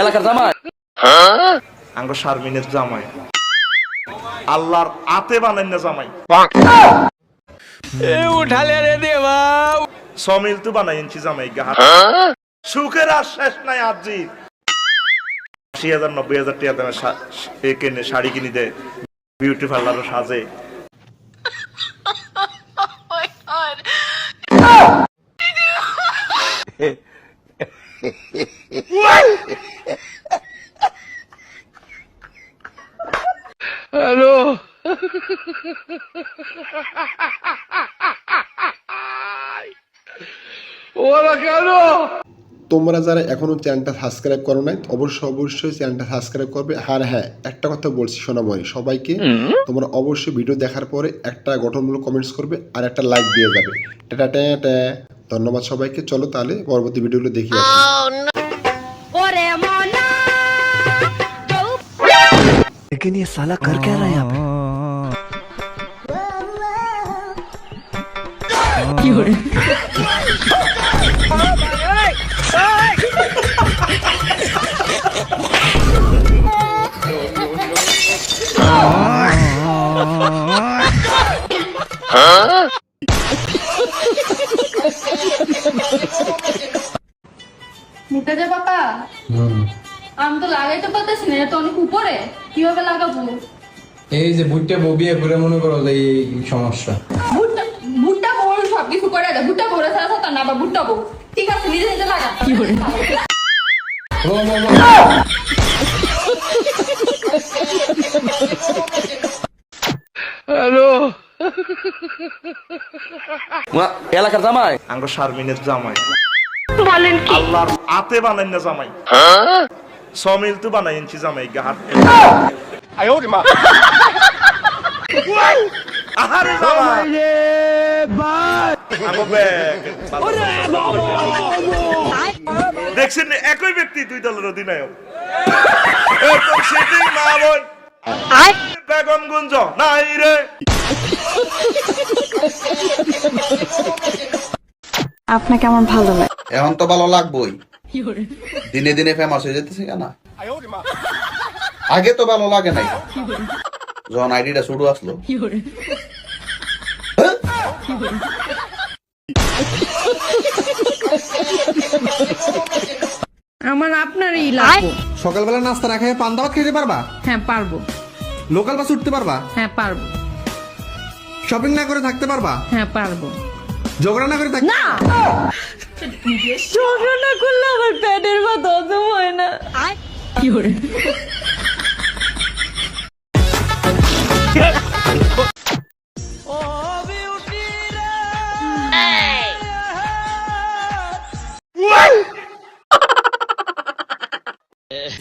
এলাকার জামাই? আঙ্গ শারমিনের জামাই। আল্লাহর আতে বানাই না জামাই। উঠালে রে দেবা। সমিল তু বানাই ইঞ্চি জামাই গাহাত সুখের আর শেষ নাই আজি। আশি হাজার নব্বই হাজার টাকা দামে শাড়ি কিনি দে বিউটি পার্লারও সাজে। তোমরা যারা এখনো চ্যানেলটা সাবস্ক্রাইব করো নাই অবশ্যই অবশ্যই চ্যানেলটা সাবস্ক্রাইব করবে আর হ্যাঁ একটা কথা বলছি সোনামণি সবাইকে তোমরা অবশ্যই ভিডিও দেখার পরে একটা গঠনমূলক কমেন্টস করবে আর একটা লাইক দিয়ে যাবে টাটা ট্যাঁ ট্যাঁ ধন্যবাদ সবাইকে চলো তাহলে পরবর্তী ভিডিওগুলো দেখি আসি ওরে মনা लेकिन ये साला कर क्या रहा है यहाँ पे নিতে যে বাবা আমি তো লাগাইতে পারতেছি না এটা তো অনেক উপরে কীভাবে লাগাবো? এই যে ভুট্টে ববিয়ে করে মনে করো যে এই সমস্যা ভুট্টা ভুট্টা বউ সব কিছু করে দেয় ভুট্টা বউরে ছাড়া ছাড়া না আবার ভুট্টা বউ। ঠিক আছে নিজে নিজে লাগা কি করে এলাকার জামাই? আঙ্গ শারমিনের জামাই। আল্লাহর আতে বানাই না জামাই। সমিল তু বানাই ইঞ্চি জামাই গাহাত আহারে জামাই। ব্যাগ দেখছেন একই ব্যক্তি দুই দলের অধিনায়ক। এরকম মা বোন বেগম গুঞ্জ নাই রে। আপনাকে আমার ভালো লাগে? এখন তো ভালো লাগবই। দিনে দিনে ফেমাস হয়ে যেতেছে কেন? আগে তো ভালো লাগে নাই। যখন আইডিটা শুরু আসলো। হ্যাঁ? আমার আপনারই লাগবে সকালবেলা নাস্তা না খেয়ে পান দাওয়াত খেতে পারবা? হ্যাঁ পারব। লোকাল বাস উঠতে পারবা? হ্যাঁ পারব। শপিং না করে থাকতে পারবা? হ্যাঁ পারব। ঝগড়া না করে থাকতে না! ঝগড়া না করলে আমার পেটের ভাত হজম হয় না। কি করে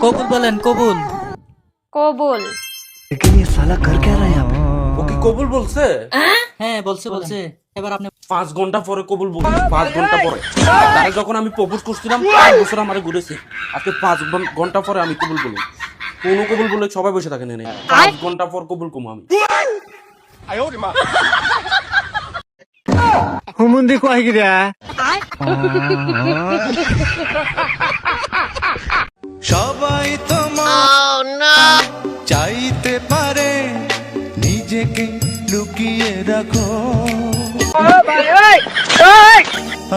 কবুল বলেন কবুল কবুল लेकिन ये साला कर क्या रहा है यहाँ पे ও কি কবুল বলছে হ্যাঁ বলছে বলছে এবার আপনি পাঁচ ঘন্টা পরে কবুল বল পাঁচ ঘন্টা পরে তাই যখন আমি প্রপোজ করছিলাম পাঁচ বছর আমার ঘুরেছে আজকে পাঁচ ঘন- ঘন্টা পরে আমি কবুল বলি কোনো কবুল বলে সবাই বসে থাকে নেই পাঁচ ঘন্টা পর কবুল কমু আমি হুমুন্দি কয় গিরা সবাই তোমার চাইতে পারে নিজেকে লুকিয়ে রাখো।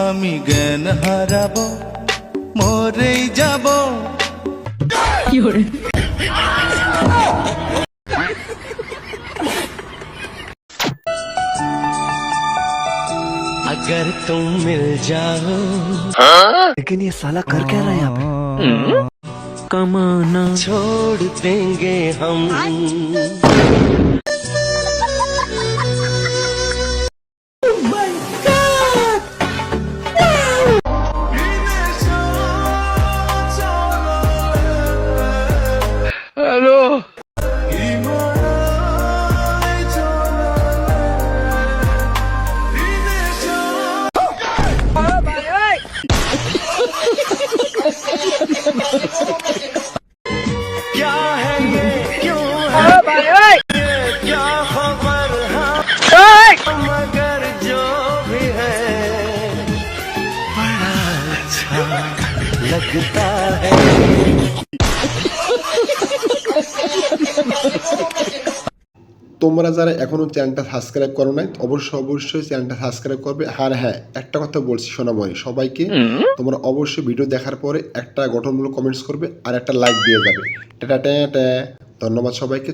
আমি জ্ঞান হারাবো মরেই যাব। কি अगर तुम मिल जाओ। लेकिन ये साला कर क्या रहा है यहाँ पे? कमाना छोड़ देंगे हम। लगता है তোমরা যারা এখনো চ্যানেলটা সাবস্ক্রাইব করো নাই অবশ্যই অবশ্যই চ্যানেলটা সাবস্ক্রাইব করবে আর হ্যাঁ একটা কথা বলছি সোনামণি সবাইকে তোমরা অবশ্যই ভিডিও দেখার পরে একটা গঠনমূলক কমেন্টস করবে আর একটা লাইক দিয়ে যাবে টাটা ট্যা ট্যা। ধন্যবাদ সবাইকে